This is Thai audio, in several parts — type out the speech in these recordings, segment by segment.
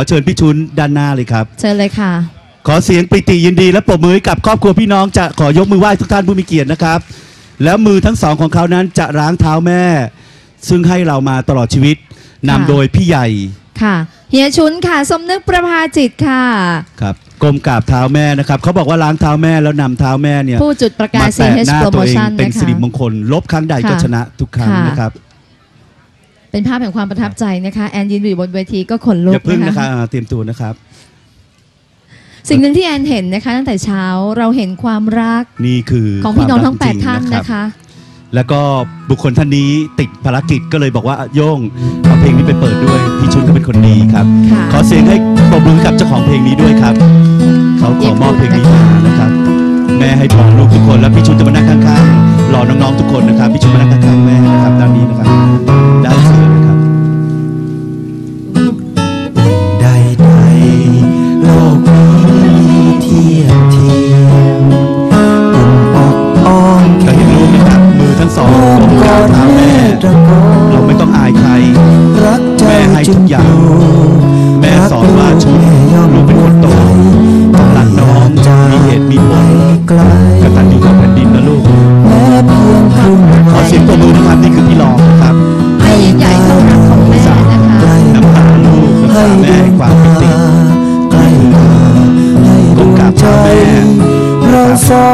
อเชิญพี่ชุนด้านหน้าเลยครับ เชิญเลยค่ะ ขอเสียงปริติยินดี และปรบมือให้กับครอบครัวพี่น้องจะขอยกมือไหว้ทุกท่านผู้มีเกียรตินะครับ แล้วมือทั้งสองของเขานั้นจะล้างเท้าแม่ ซึ่งให้เรามาตลอดชีวิตนำค่ะ โดยพี่ใหญ่ค่ะ เฮียชุนค่ะ สมนึกประภาจิตค่ะ ครับกรมกราบเท้าแม่นะครับเขาบอกว่าล้างเท้าแม่แล้วนำเท้าแม่เนี่ยผู้จุดประกายมาแตะห CH น้าตัวเอง Promotion เป็นนะสิริคะมงคล ลบครั้งใดก็ค่ะชนะทุกครั้งค่ะ นะครับ เป็นภาพแห่งความประทับใจนะคะแอนยืนอยู่บนเวทีก็ขนลุอย่ากพึ่งนะนะคะคะอ่าเตรียมตัวนะครับ สิ่งหนึ่งที่แอนเห็นนะคะ ตั้งแต่เช้าเราเห็นความรักนี่คือของพี่น้องทั้งความรักจริ8ท่านรับนะคะแล้วก็บุคคลท่านนี้ติดภารกิจก็เลยบอกว่าโย่งเอาเพลงนี้ไปเปิดด้วยพี่ชุนก็เป็นคนดีครับ ค่ะ ขอเสียงให้ปรบมือให้กับเจ้าของเพลงนี้ด้วยครับ เขาขอมอบเพลงนี้มานะครับ แม่ให้พรลูกทุกคนแล้วพี่ชุนจะมานั่งข้างๆรอน้องๆทุกคนนะครับพี่ชุนมานั่งข้างๆแม่นะครับด้านนี้นะครับ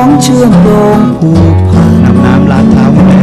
สองเชื่อมโยงผูกพันนำน้ำล้างเท้า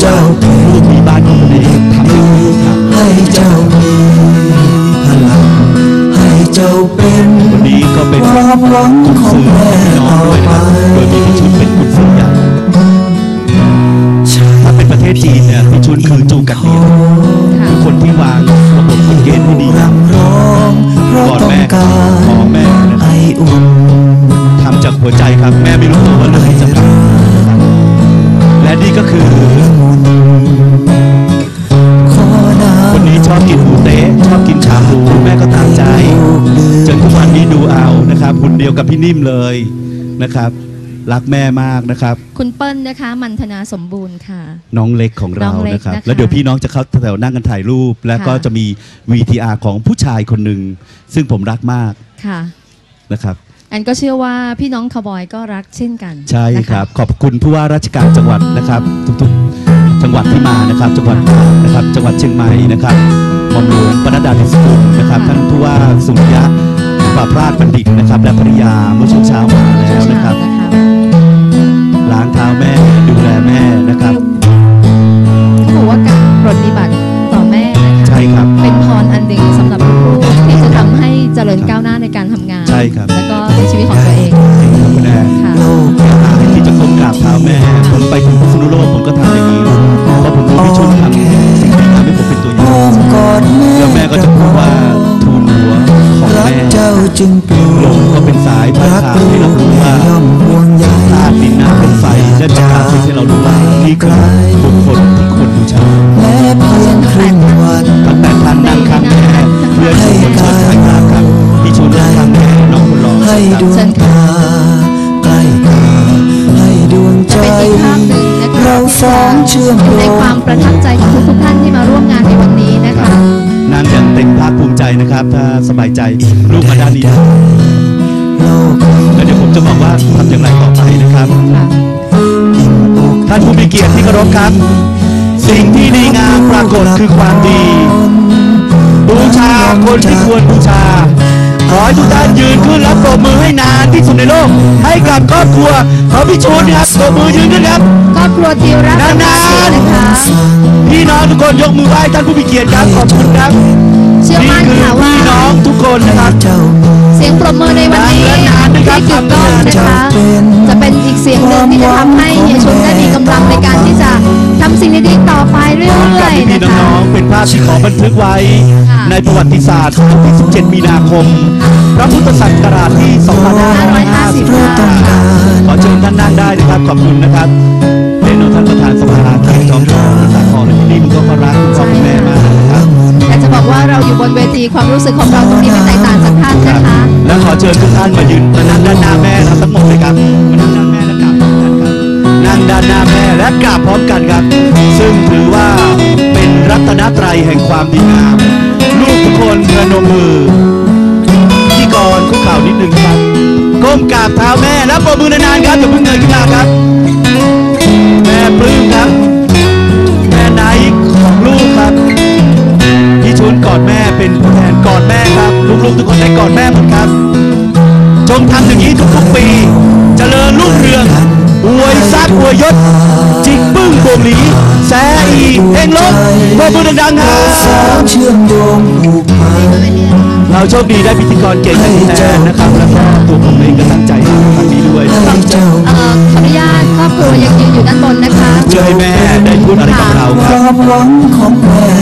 เจ้าว่าลูกมีบ้านของตัวเองทำให้ลูกทำให้เจ้ามีพลังให้เจ้าเป็นวันนี้ก็เป็นความหวังของแม่น้องต่อด้วยนะไปครับโดยมีพี่ชุนเป็นกุญซื้อใหญ่ถ้าเป็นประเทศจีนเนี่ยพี่ชุนคือจูกัดเหรียญค่ะคือคนที่วางระบบกฎเกณฑ์ให้ดีรำร้องเพราะกอดต้องแม่การหอแม่นะไออุ่นทำจากหัวใจครับแม่ไม่รู้ตัวว่าเรื่องนี้สำคัญนะครับและนี่ก็คือ พี่นิ่มเลยนะครับ รักแม่มากนะครับ คุณเปิ้ลนะคะ มันธนาสมบูรณ์ค่ะ น้องเล็กของน้เราองเล็กนะครับ นะคะแล้วเดี๋ยวพี่น้องจะเข้าแถวนั่งกันถ่ายรูป แล้วก็ค่ะ จะมี VTR ของผู้ชายคนหนึ่งซึ่งผมรักมากค่ะ นะครับ แอนก็เชื่อว่าพี่น้องคาวบอยก็รักเช่นกันใช่นะะ ครับ ขอบคุณผู้ว่าราชการจังหวัดนะครับ ทุกๆจังหวัดที่มานะครับ จังหวัดนะครับจังหวัดเชียงใหม่นะครับหม่อมหลวงปนัดดาดิสกุลนะครับ ท่านผู้ว่าสุริยะ ปราบราชบัณฑิตนะครับ และภริยาเมื่อช่วงเช้ามาแล้วนะครับนะคะล้างเท้าแม่ดู กลบุคคลที่คนบูชาและเพียงครึ่งวันตั้งแต่ทันนั่งข้าแม่เพื่อให้กายรักกันที่ชูนั่งข้แม่นให้ดวงตาใกล้ตาให้ดวงใจเราสองเชื่อมโยงในความประทับใจของทุกท่านที่มาร่วมงานในวันนี้นะคะนั่นยังเต็มภาคภูมิใจนะครับ ถ้าสบายใจรูปมาด้านนี้แล้วเดี๋ยวผมจะบอกว่าทำอย่างไรต่อารพครับ สิ่งที่ดีงามปรากฏคือความดี บูชาคนที่ควรบูชา ขอให้ทุกท่านยืนขึ้นและปรบมือให้นานที่สุดในโลก ให้กับครอบครัวของพี่ชูนครับปรบมือยืนขึ้นครับ ครอบครัวทีรักนานๆนะคะพี่น้องทุกคนยกมือไหว้ท่านผู้มีเกียรติครับขอบคุณครับเชื่อนี่มั่นคือค่ะว่าพี่น้องทุกคนนะครับเจ้ามีเสียงปรบมือในวันนี้นานๆนะครับที่กึกก้องนะคะ จะเป็นอีกเสียงหนึ่งที่จะทำให้ ทำสิ่งดีๆต่อไปเรื่กับอยๆพี่นะคะน้องๆเป็นภาพที่ขอบันทึกไว้ค่ะในประวัติศาสตร์วันที่ 17 มีนาคม พระพุทธศักราชที่ 2555ขอเชิญท่านนั่งได้นะครับ ขอบคุณนะครับเรียนท่านประธานสภาท่านจอมพลสาครและที่นี่มันก็พรักคุณพ่อคุณแม่มากนะครับอยากจะบอกว่าเราอยู่บนเวทีความรู้สึกของเราตรงนี้ไม่แตกต่างจากท่านครันะบคะ และขอเชิญทุกท่านมายืนมานั่งด้านหน้าแม่นะครับทั้งหมดเลยครับ นั่งด้านหน้าแม่และกราบพร้อมกันครับ ซึ่งถือว่าเป็นรัตนตรัยแห่งความดีงาม ลูกทุกคนพนมมือพิธีกรคุกเข่านิดหนึ่งครับก้มกราบเท้าแม่แล้วปรบมือนานๆครับอย่าเพิ่งเงยขึ้นมาครับ แม่ปลื้มครับ แม่ไนท์ของลูกครับพี่ชุนกอดแม่เป็นผู้แทนกอดแม่ครับลูกๆทุกคนได้กอดแม่หมดครับจงทำอย่างนี้ทุกๆปีเจริญรุ่งเรือง อวยซักอวยยศ จิกปึ้งโป่งหลีแสอีเองลบปรบมือดังๆครัสาบวเชื่อมโยงผูกพันเราโชคดีได้พิธีกรเก่งและผู้แทนนะครับ แล้วก็ตัวผมเองก็ตั้งใจทำครั้งนี้ด้วยนะครับให้เจ้าเอ่อขออนุญาตครอบครัวยังยืนอยู่ด้านบนนะคะเพื่อให้แม่ได้พูดอะไรกับเราคครับวามหวังของแม่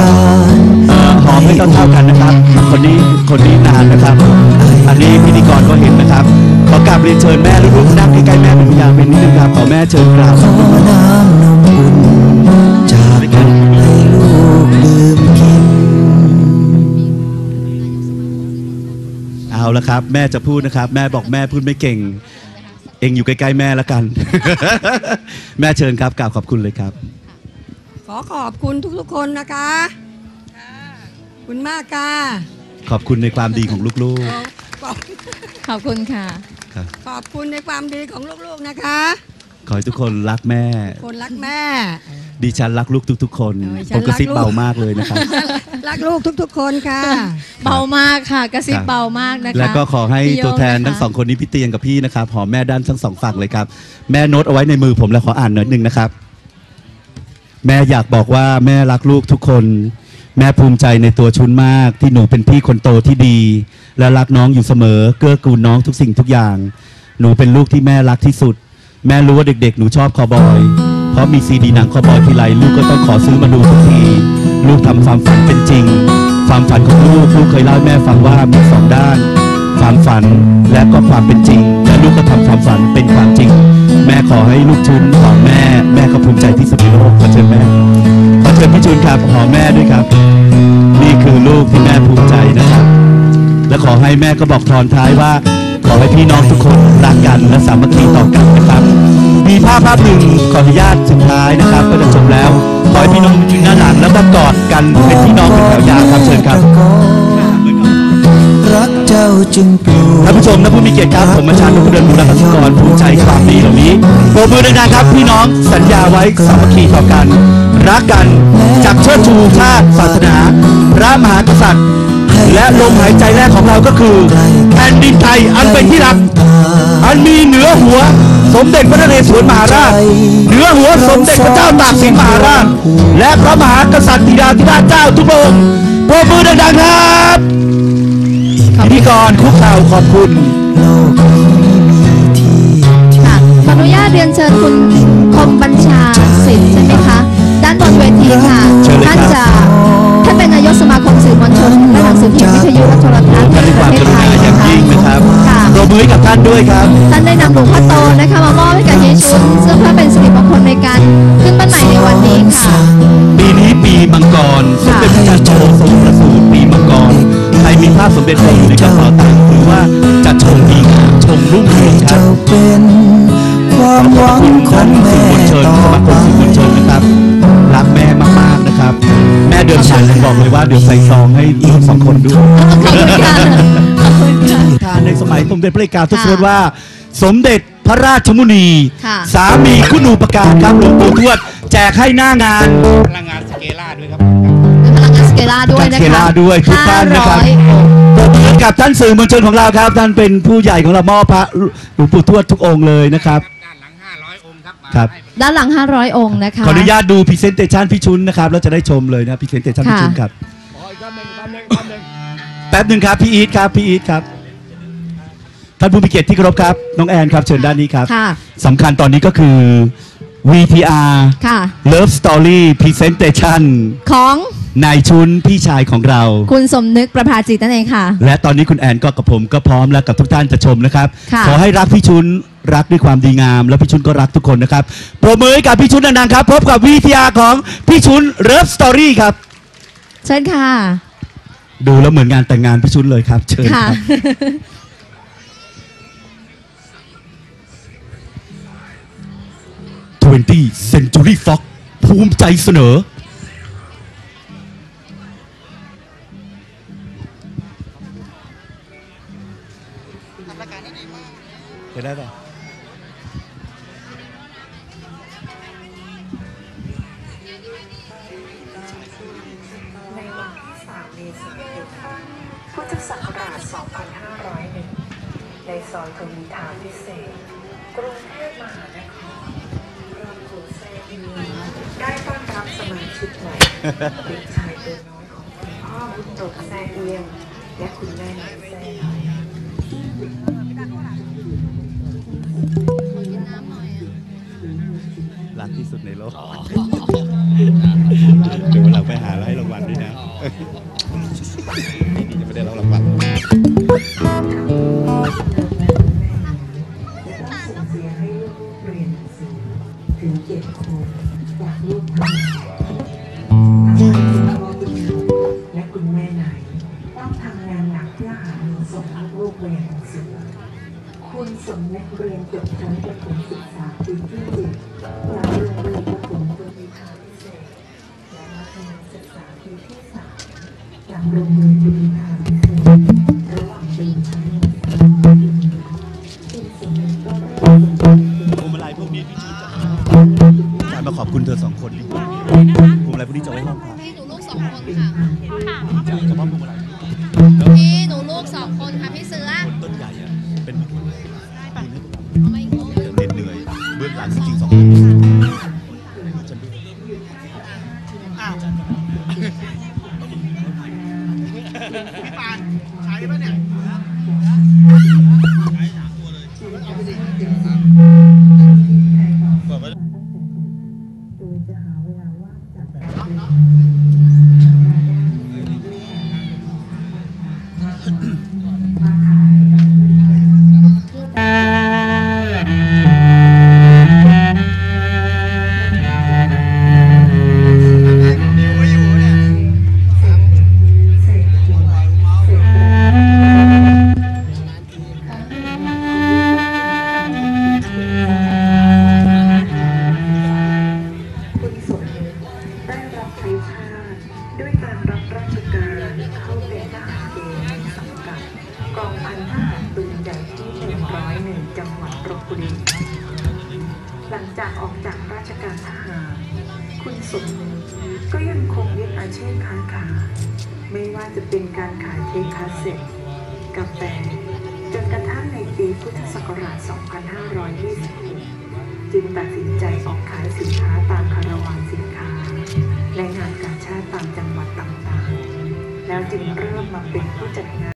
การเอ่อหอมให้เท่าๆกันนะครับ คนนี้คนนี้นานนะครับ อันนี้พิธีกรก็เห็นนะครับ ขอกราบเรียนเชิญแม่ลูกๆนั่งใกล้ๆแม่เป็นพยานเป็นนิดนึงครับขอแม่เชิญกราบขอน้ำนมอุ่นจากให้ลูกดื่มกิน เอาละครับ แม่จะพูดนะครับ แม่บอกแม่พูดไม่เก่ง เองอยู่ใกล้ๆแม่แล้วกัน แม่เชิญครับกราบขอบคุณเลยครับ ขอขอบคุณทุกๆคนนะคะค่ะขอบคุณมากค่ะขอบคุณในความดีของลูกขอบขอบคุณค่ะ ๆครับขอบคุณในความดีของลูกๆนะคะ ขอให้ทุกคนรักแม่ คนรักแม่ ดิฉันรักลูกทุก ๆ คนเออฉัผมนกระซิบรักลูกเบามากเลยนะครับ รักลูกทุกๆคนค่ะ เบามากค่ะ กระซิบครับ เบามากนะคะแล้วก็ขอให้พี่โยตัวแทนนะคะทั้งสองคนนี้พี่เตียงกับพี่นะครับหอมแม่ด้านทั้งสองฝั่งเลยครับ แม่โน้ตเอาไว้ในมือผมแล้วขออ่านหน่อยหนึ่งนะครับ แม่อยากบอกว่าแม่รักลูกทุกคน แม่ภูมิใจในตัวชุนมาก ที่หนูเป็นพี่คนโตที่ดี และรักน้องอยู่เสมอ เกื้อกูลน้องทุกสิ่งทุกอย่าง หนูเป็นลูกที่แม่รักที่สุด แม่รู้ว่าเด็กๆ หนูชอบคอบอย เพราะมีซีดีหนังคอบอยทีไรลูกก็ต้องขอซื้อมาดูทุกที ลูกทำความฝันเป็นจริง ความฝันของลูกลูกเคยเล่าแม่ฟังว่ามีสองด้าน ความฝันและก็ความเป็นจริง และลูกก็ทำความฝันเป็นความจริง แม่ขอให้ลูกชุนหอมแม่ แม่ก็ภูมิใจที่สุดในโลกขอเชิญแม่ขอเชิญพี่ชุนครับหอมแม่ด้วยครับ นี่คือลูกที่แม่ภูมิใจนะครับ และขอให้แม่ก็บอกทอนท้ายว่า ขอให้พี่น้องทุกคนรักกันและสามัคคีต่อกันนะครับ มีภาพภาพหนึ่งขออนุญาตสุดท้ายนะครับ ก็จะจบแล้วขอให้พี่น้องยืนหน้าหลังแล้วก็กอดกันเป็นพี่น้องเป็นแถวยาวครับเชิญครับ เจ้าจึงปลูกท่านผู้ชมและผู้มีเกียรติครับผมอาจารย์นพดลบุรพัฒกรภูมิใจความดีเหล่านี้โปรบมือดังๆครับพี่น้องสัญญาไว้สามัคคีต่อกัน รักกันจักเชิดชูชาติศาสนา พระมหากษัตริย์ และลมหายใจแรกของเราก็คือแผ่นดินไทยอันเป็นที่รัก อันมีเหนือหัวสมเด็จพระนเรศวรมหาราช เหนือหัวสมเด็จพระเจ้าตากสินมหาราช และพระมหากษัตริย์ธิดาธิราชเจ้าทุกองค์โปรบมือดังๆครับ พิธีกรคุกเข่าขอบคุณโลกนี้มีที่ค่ะขออนุญาตเรียนเชิญคุณคมบัญชาสิทธิ์ใช่ไหมคะ ด้านบนเวทีค่ะเชิญเลยครับ ท่านจะท่านเป็นนายกสมาคมสื่อมวลชนและหนังสือพิมพ์วิทยุและโทรทัศน์ท่านในด้วยปความระเทกศรุไทณายอย่างนะคะยิ่งนะครับค่ะปรบมือให้กับท่านด้วยครับ ท่านได้นำหลวงพ่อโตนะคะมามอบให้กับเฮียชุนเพื่อเพื่อเป็นสิริมงคลในการขึ้นบ้านใหม่ในวันนี้ค่ะ ปีนี้ปีมังกรสมเด็จพระจันทร์โตทรงประสู มีภาพสมเด็จพระอยู่ในกระเป๋าตังค์หรือว่าจะชมดีชมรุ่งเรืองครับเป็นความหวังของแม่อมวลชนต่อสมาคไปมสื่อมวลชนนะครับรักแม่มากๆนะครับ แม่เดินผ่านบอกเลยว่าเดี๋ยวใส่ซองให้ลูกสองคนด้วยทานในสมัยสมเด็จพระเอกาทศวรรษว่า สมเด็จพระราชมุนี สามีคุณูปการครับหลวงปู่ทวด แจกให้หน้างานพลังงานสเกล่าด้วยครับ เกล่าด้วยนะคะสเกล่าด้วยทุกท่านนะครับ500ปรบมือกับท่านสื่อมวลชนของเราครับ ท่านเป็นผู้ใหญ่ของเรามอบพระหลวงปู่ทวดทุกองค์เลยนะครับ ด้านหลัง 500 องค์ครับมาครับ ให้ ด้านหลัง 500 องค์นะคะ ขออนุญาตดูพรีเซนเตชันพี่ชุนนะครับเราจะได้ชมเลยนะพรีเซนเตชันพี่ชุนครับขออีกคำหนึ่งคำหนึ่งคำหนึ่งแป๊บหนึ่งครับพี่อีทครับพี่อีทครับท่านผู้มีเกียรติที่เคารพครับน้องแอนครับ เชิญด้านนี้ครับค่ะ สำคัญตอนนี้ก็คือ VTR ค่ะ Love Story Presentation ของ นายชุนพี่ชายของเรา คุณสมนึกประภาจิตนั่นเองค่ะ และตอนนี้คุณแอนก็กับผมก็พร้อมแล้วกับทุกท่านจะชมนะครับ ค่ะ ขอให้รักพี่ชุนรักด้วยความดีงาม แล้วพี่ชุนก็รักทุกคนนะครับปรบมือให้กับพี่ชุนดังๆครับ พบกับ VTR ของพี่ชุน Love Story ครับ เชิญค่ะ ดูแล้วเหมือนงานแต่งงานพี่ชุนเลยครับ เชิญค่ะ ครับ 20 Century Fox ภูมิใจเสนอ เมษายนพุทธศักราช 2501 ในซอยทวีทาพิเศษ กรุงเทพมหานครโรงครูแซ่เอีได้ต้อนรับสมาชิกใหม่เด็กชายตัวน้อยของคุณพ่อบุญตกแซ่เอียง และคุณแม่แซ่น้อยรักที่สุดในโลก เดี๋ยววันหลังไปหาแล้วให้รางวัลด้วยนะ เบื้ หลังจากออกจากราชการทหาร คุณสมก็ยังคงยึดอาชีพค้าขายไม่ว่าจะเป็นการขายเทปคาสเซ็ตกาแฟจนกระทั่งในปีพุทธศักราช 2526 จึงตัดสินใจออกขายสินค้าตามคาราวานสินค้า และงานกาชาติตามจังหวัดต่างๆ แล้วจึงเริ่มมาเป็นผู้จัดงาน